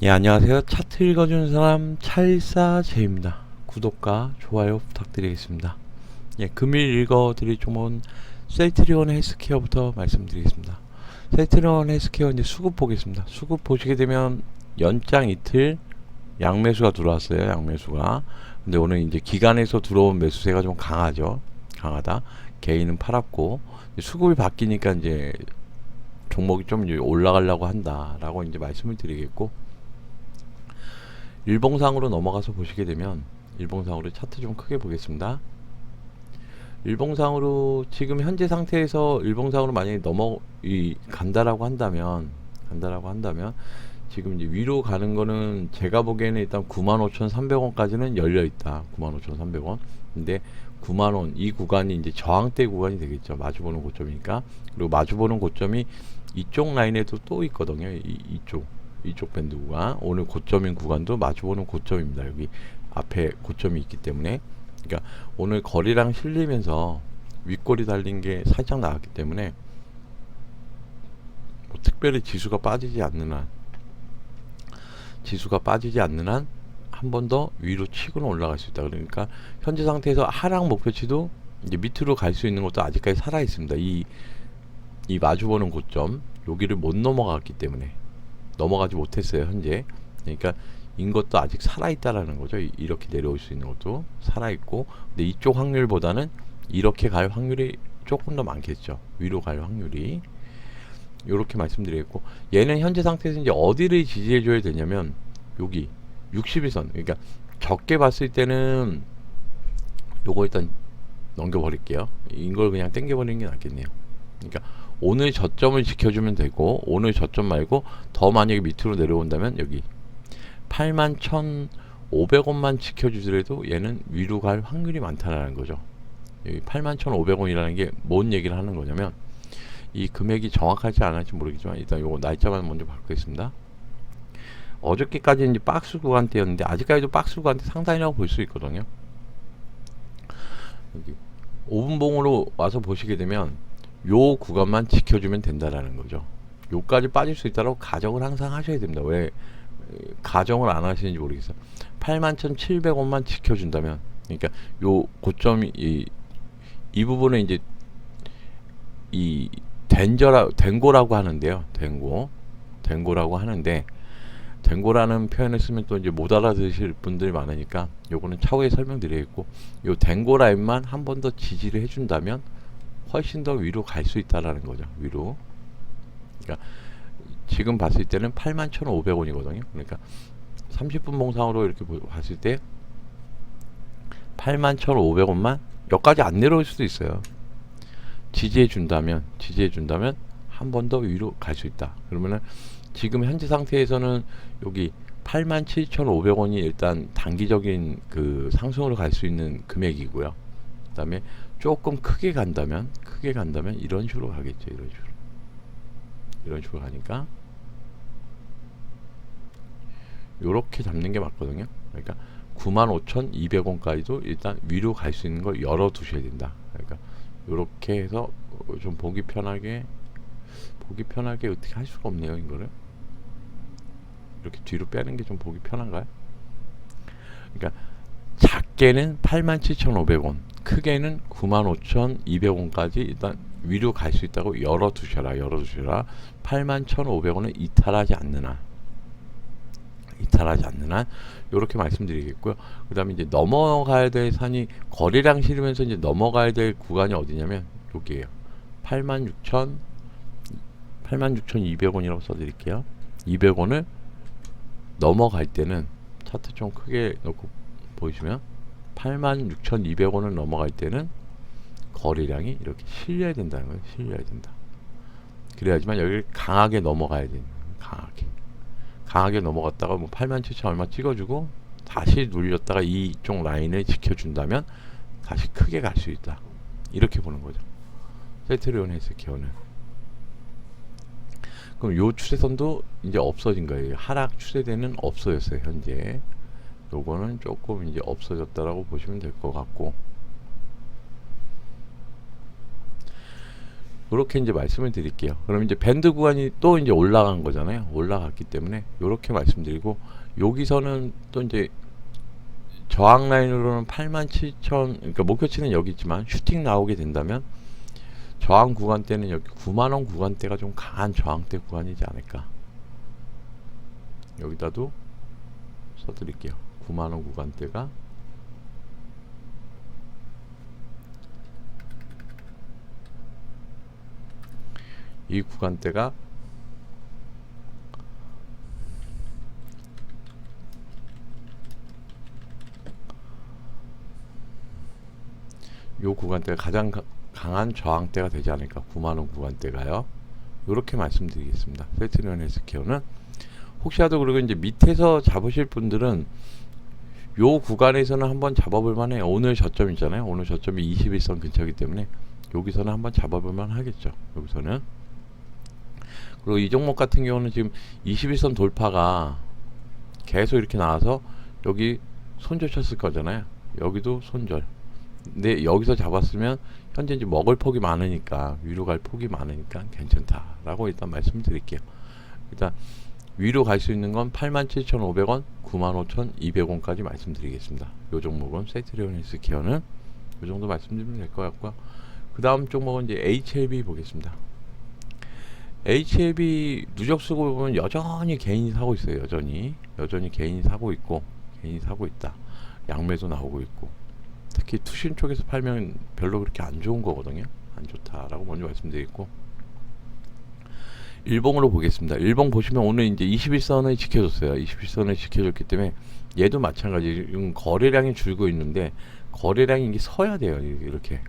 예, 안녕하세요. 차트 읽어주는 사람 찰사제입니다. 구독과 좋아요 부탁드리겠습니다. 예, 금일 읽어드릴 종목은 세이트리온 헬스케어부터 말씀드리겠습니다. 세이트리온 헬스케어 이제 수급 보겠습니다. 수급 보시게 되면 연장 이틀 양매수가 들어왔어요. 양매수가. 근데 오늘 이제 기간에서 들어온 매수세가 좀 강하죠. 강하다. 개인은 팔았고 수급이 바뀌니까 이제 종목이 좀 올라가려고 한다라고 이제 말씀을 드리겠고 일봉상으로 넘어가서 보시게 되면 일봉상으로 차트 좀 크게 보겠습니다. 일봉상으로 지금 현재 상태에서 일봉상으로 만약에 넘어 이 간다라고 한다면 간다라고 한다면 지금 이제 위로 가는 거는 제가 보기에는 일단 95,300원까지는 열려 있다. 95,300원. 근데 9만 원 이 구간이 이제 저항대 구간이 되겠죠. 마주보는 고점이니까. 그리고 마주보는 고점이 이쪽 라인에도 또 있거든요. 이, 이쪽 이쪽 밴드 구간 오늘 고점인 구간도 마주보는 고점입니다. 여기 앞에 고점이 있기 때문에 그러니까 오늘 거리랑 실리면서 윗꼬리 달린 게 살짝 나왔기 때문에 뭐 특별히 지수가 빠지지 않는 한 지수가 빠지지 않는 한 한 번 더 위로 치고는 올라갈 수 있다. 그러니까 현재 상태에서 하락 목표치도 이제 밑으로 갈 수 있는 것도 아직까지 살아 있습니다. 이 이 마주보는 고점 여기를 못 넘어갔기 때문에 넘어가지 못했어요 현재. 그러니까 인 것도 아직 살아 있다라는 거죠. 이- 이렇게 내려올 수 있는 것도 살아 있고, 근데 이쪽 확률보다는 이렇게 갈 확률이 조금 더 많겠죠. 위로 갈 확률이. 이렇게 말씀드리겠고, 얘는 현재 상태에서 이제 어디를 지지해 줘야 되냐면 여기 60일선. 그러니까 적게 봤을 때는 요거 일단 넘겨버릴게요. 이걸 그냥 땡겨버리는 게 낫겠네요. 그러니까 오늘 저점을 지켜주면 되고 오늘 저점 말고 더 만약에 밑으로 내려온다면 여기 81,500원만 지켜주더라도 얘는 위로 갈 확률이 많다라는 거죠. 여기 81,500원이라는 게 뭔 얘기를 하는 거냐면 이 금액이 정확하지 않을지 모르겠지만 일단 요거 날짜만 먼저 바꾸겠습니다. 어저께까지 이제 박스 구간대였는데 아직까지도 박스 구간대 상단이라고 볼 수 있거든요. 여기 5분봉으로 와서 보시게 되면 요 구간만 지켜주면 된다라는 거죠. 요까지 빠질 수 있다고 가정을 항상 하셔야 됩니다. 왜 에, 가정을 안 하시는지 모르겠어요. 81,700원만 지켜준다면, 그러니까 요 고점이 이, 이 부분은 이제 이 덴저라 덴고라고 하는데요. 덴고, 덴고라고 하는데 덴고라는 표현을 쓰면 또 이제 못 알아들으실 분들이 많으니까 요거는 차후에 설명드리겠고 요 덴고 라인만 한 번 더 지지를 해준다면 훨씬 더 위로 갈 수 있다라는 거죠. 위로. 그러니까 지금 봤을 때는 81,500원이거든요. 그러니까 30분 봉상으로 이렇게 보- 봤을 때 81,500원만 여기까지 안 내려올 수도 있어요. 지지해 준다면 지지해 준다면 한 번 더 위로 갈 수 있다. 그러면은 지금 현재 상태에서는 여기 87,500원이 일단 단기적인 그 상승으로 갈 수 있는 금액이고요. 그다음에 조금 크게 간다면 크게 간다면 이런 식으로 가겠죠. 이런 식으로. 이런 식으로 가니까 요렇게 잡는 게 맞거든요. 그러니까 95,200원까지도 일단 위로 갈 수 있는 걸 열어 두셔야 된다. 그러니까 요렇게 해서 어, 좀 보기 편하게 보기 편하게 어떻게 할 수가 없네요, 이거를. 이렇게 뒤로 빼는 게 좀 보기 편한가요? 그러니까 작게는 87,500원, 크게는 95,200원까지 일단 위로 갈 수 있다고 열어 두셔라. 열어 두셔라. 81,500원은 이탈하지 않는 한 이탈하지 않는 한 요렇게 말씀드리겠고요. 그다음에 이제 넘어가야 될 산이 거리랑 실으면서 이제 넘어가야 될 구간이 어디냐면 여기에요. 86,000 86,200원이라고 써 드릴게요. 200원을 넘어갈 때는 차트 좀 크게 놓고 보시면 86,200원을 넘어갈 때는 거래량이 이렇게 실려야 된다는 거예요. 실려야 된다. 그래야지만 여기를 강하게 넘어가야 거예요. 강하게. 강하게 넘어갔다가 뭐 87,000 얼마 찍어주고 다시 눌렸다가 이쪽 라인을 지켜준다면 다시 크게 갈 수 있다. 이렇게 보는 거죠. 세트리온 헬스케어는. 그럼 요 추세선도 이제 없어진 거예요. 하락 추세대는 없어졌어요, 현재. 요거는 조금 이제 없어졌다라고 보시면 될 것 같고 이렇게 이제 말씀을 드릴게요. 그럼 이제 밴드 구간이 또 이제 올라간 거잖아요. 올라갔기 때문에 이렇게 말씀드리고 여기서는 또 이제 저항 라인으로는 87,000 그러니까 목표치는 여기 있지만 슈팅 나오게 된다면 저항 구간대는 여기 9만 원 구간대가 좀 강한 저항대 구간이지 않을까. 여기다도 써 드릴게요. 9만 원 구간대가? 이 구간대가? 요 구간대가 가장 가- 강한 저항대가 되지 않을까? 9만원 구간대가요? 이렇게 말씀드리겠습니다. 세트리온 헬스케어는 혹시라도 그리고 이제 밑에서 잡으실 분들은 요 구간에서는 한번 잡아볼 만해요. 오늘 저점 있잖아요. 오늘 저점이 21선 근처이기 때문에 여기서는 한번 잡아볼 만 하겠죠. 여기서는. 그리고 이 종목 같은 경우는 지금 21선 돌파가 계속 이렇게 나와서 여기 손절 쳤을 거잖아요. 여기도 손절. 근데 여기서 잡았으면 현재 이제 먹을 폭이 많으니까 위로 갈 폭이 많으니까 괜찮다라고 일단 말씀을 드릴게요. 일단 위로 갈 수 있는 건 87,500원, 95,200원까지 말씀드리겠습니다. 요 종목은 세트리온 헬스케어는 요 정도 말씀드리면 될 것 같고요. 그 다음 종목은 이제 HLB 보겠습니다. HLB 누적 수고 보면 여전히 개인이 사고 있어요. 여전히 여전히 개인이 사고 있고 개인이 사고 있다. 양매도 나오고 있고 특히 투신 쪽에서 팔면 별로 그렇게 안 좋은 거거든요. 안 좋다라고 먼저 말씀드리고 일봉으로 보겠습니다. 일봉 보시면 오늘 이제 21선을 지켜줬어요. 21선을 지켜줬기 때문에 얘도 마찬가지 지금 거래량이 줄고 있는데 거래량이 이게 서야 돼요. 이렇게.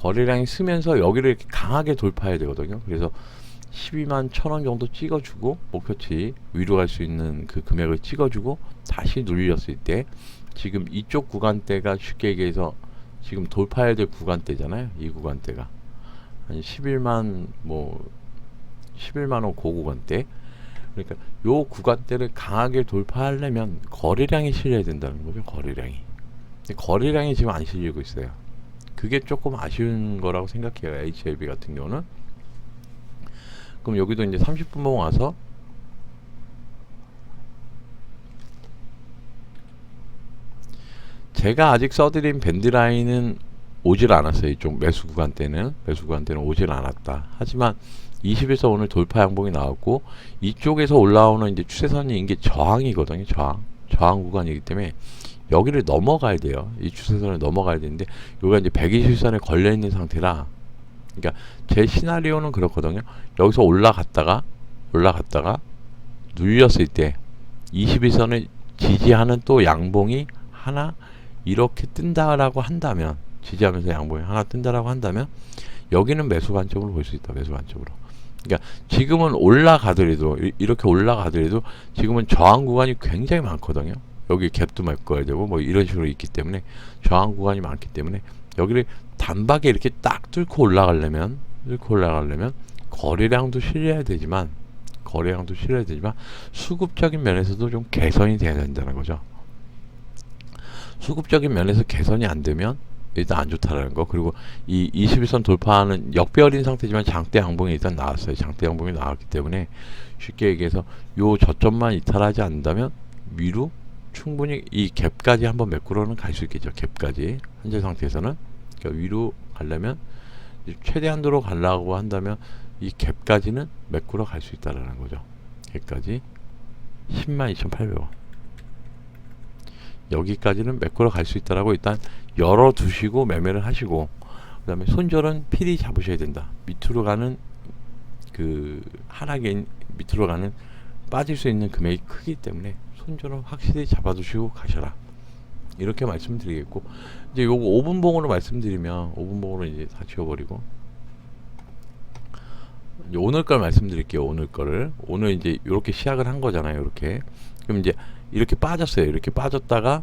거래량이 쓰면서 여기를 이렇게 강하게 돌파해야 되거든요. 그래서 12만 1천원 정도 찍어주고 목표치 위로 갈 수 있는 그 금액을 찍어주고 다시 눌렸을 때 지금 이쪽 구간대가 쉽게 얘기해서 지금 돌파해야 될 구간대잖아요. 이 구간대가 한 11만 뭐 11만 원 고구간대. 그러니까 요 구간대를 강하게 돌파하려면 거래량이 실려야 된다는 거죠. 거래량이. 거래량이 지금 안 실리고 있어요. 그게 조금 아쉬운 거라고 생각해요. HLB 같은 경우는. 그럼 여기도 이제 30분 봉 와서 제가 아직 써드린 밴드라인은 오질 않았어요. 이쪽 매수 구간 때는 매수 구간 때는 오질 않았다. 하지만 20에서 오늘 돌파 양봉이 나왔고 이쪽에서 올라오는 이제 추세선이 이게 저항이거든요. 저항 저항 구간이기 때문에 여기를 넘어가야 돼요. 이 추세선을 넘어가야 되는데 여기가 이제 120선에 걸려 있는 상태라 그러니까 제 시나리오는 그렇거든요. 여기서 올라갔다가 올라갔다가 눌렸을 때 21선을 지지하는 또 양봉이 하나 이렇게 뜬다라고 한다면 지지하면서 양봉이 하나 뜬다라고 한다면 여기는 매수 관점으로 볼 수 있다. 매수 관점으로. 그러니까 지금은 올라가더라도 이- 이렇게 올라가더라도 지금은 저항 구간이 굉장히 많거든요. 여기 갭도 메꿔야 되고 뭐 이런 식으로 있기 때문에 저항 구간이 많기 때문에 여기를 단박에 이렇게 딱 뚫고 올라가려면 뚫고 올라가려면 거래량도 실려야 되지만 거래량도 실려야 되지만 수급적인 면에서도 좀 개선이 돼야 된다는 거죠. 수급적인 면에서 개선이 안 되면 일단 안 좋다라는 거. 그리고 이 21선 돌파하는 역별인 상태지만 장대 양봉이 일단 나왔어요. 장대 양봉이 나왔기 때문에 쉽게 얘기해서 요 저점만 이탈하지 않는다면 위로 충분히 이 갭까지 한번 매꾸러는 갈 수 있겠죠. 갭까지. 현재 상태에서는. 그러니까 위로 가려면 최대한도로 가려고 한다면 이 갭까지는 매꾸러 갈 수 있다라는 거죠. 갭까지. 10만 2,800원. 여기까지는 매꾸러 갈 수 있다라고 일단 열어 두시고 매매를 하시고 그 다음에 손절은 필히 잡으셔야 된다. 밑으로 가는 그 하락에 밑으로 가는 빠질 수 있는 금액이 크기 때문에 손절은 확실히 잡아두시고 가셔라. 이렇게 말씀드리겠고 이제 요거 5분 봉으로 말씀드리면 5분 봉으로 이제 다 지워버리고 오늘 걸 말씀드릴게요. 오늘 거를 오늘 이제 이렇게 시작을 한 거잖아요. 이렇게 그럼 이제 이렇게 빠졌어요. 이렇게 빠졌다가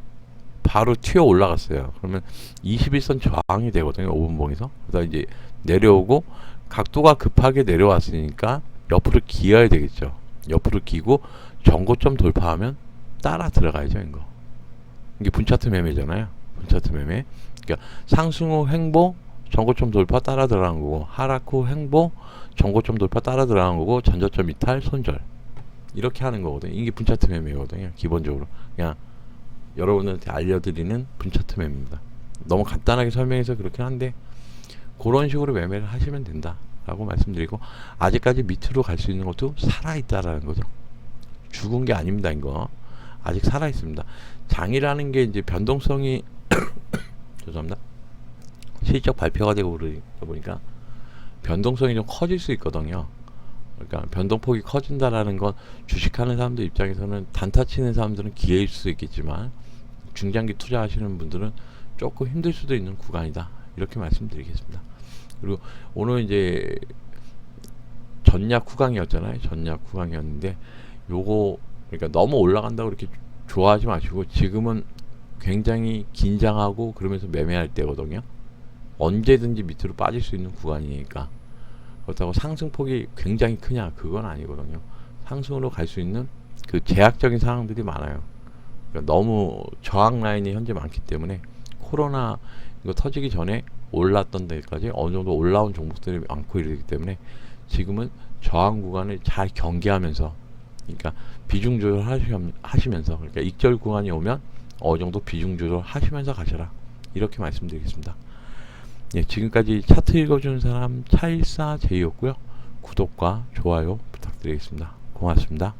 바로 튀어 올라갔어요. 그러면 21선 저항이 되거든요. 5분봉에서. 그래서 이제 내려오고 각도가 급하게 내려왔으니까 옆으로 기어야 되겠죠. 옆으로 기고 전고점 돌파하면 따라 들어가야죠. 이거. 이게 분차트 매매잖아요. 분차트 매매. 그러니까 상승 후 횡보, 전고점 돌파 따라 들어간 거고 하락 후 횡보 전고점 돌파 따라 들어간 거고 전저점 이탈 손절 이렇게 하는 거거든요. 이게 분차트 매매거든요. 기본적으로 그냥 여러분들한테 알려드리는 분차트 매매입니다. 너무 간단하게 설명해서 그렇긴 한데 그런 식으로 매매를 하시면 된다라고 말씀드리고 아직까지 밑으로 갈 수 있는 것도 살아 있다라는 거죠. 죽은 게 아닙니다, 이거. 아직 살아 있습니다. 장이라는 게 이제 변동성이 죄송합니다. 실적 발표가 되고 그러다 보니까 변동성이 좀 커질 수 있거든요. 그러니까 변동폭이 커진다라는 건 주식하는 사람들 입장에서는 단타 치는 사람들은 기회일 수도 있겠지만 중장기 투자하시는 분들은 조금 힘들 수도 있는 구간이다. 이렇게 말씀드리겠습니다. 그리고 오늘 이제 전략 후강이었잖아요. 전략 후강이었는데 요거 그러니까 너무 올라간다고 그렇게 좋아하지 마시고 지금은 굉장히 긴장하고 그러면서 매매할 때거든요. 언제든지 밑으로 빠질 수 있는 구간이니까 그렇다고 상승폭이 굉장히 크냐 그건 아니거든요. 상승으로 갈 수 있는 그 제약적인 상황들이 많아요. 그러니까 너무 저항 라인이 현재 많기 때문에 코로나 이거 터지기 전에 올랐던 데까지 어느 정도 올라온 종목들이 많고 이러기 때문에 지금은 저항 구간을 잘 경계하면서 그러니까 비중 조절 하시- 하시면서 그러니까 익절 구간이 오면 어느 정도 비중 조절 하시면서 가셔라 이렇게 말씀드리겠습니다. 예, 지금까지 차트 읽어주는 사람 차일사 제이였고요. 구독과 좋아요 부탁드리겠습니다. 고맙습니다.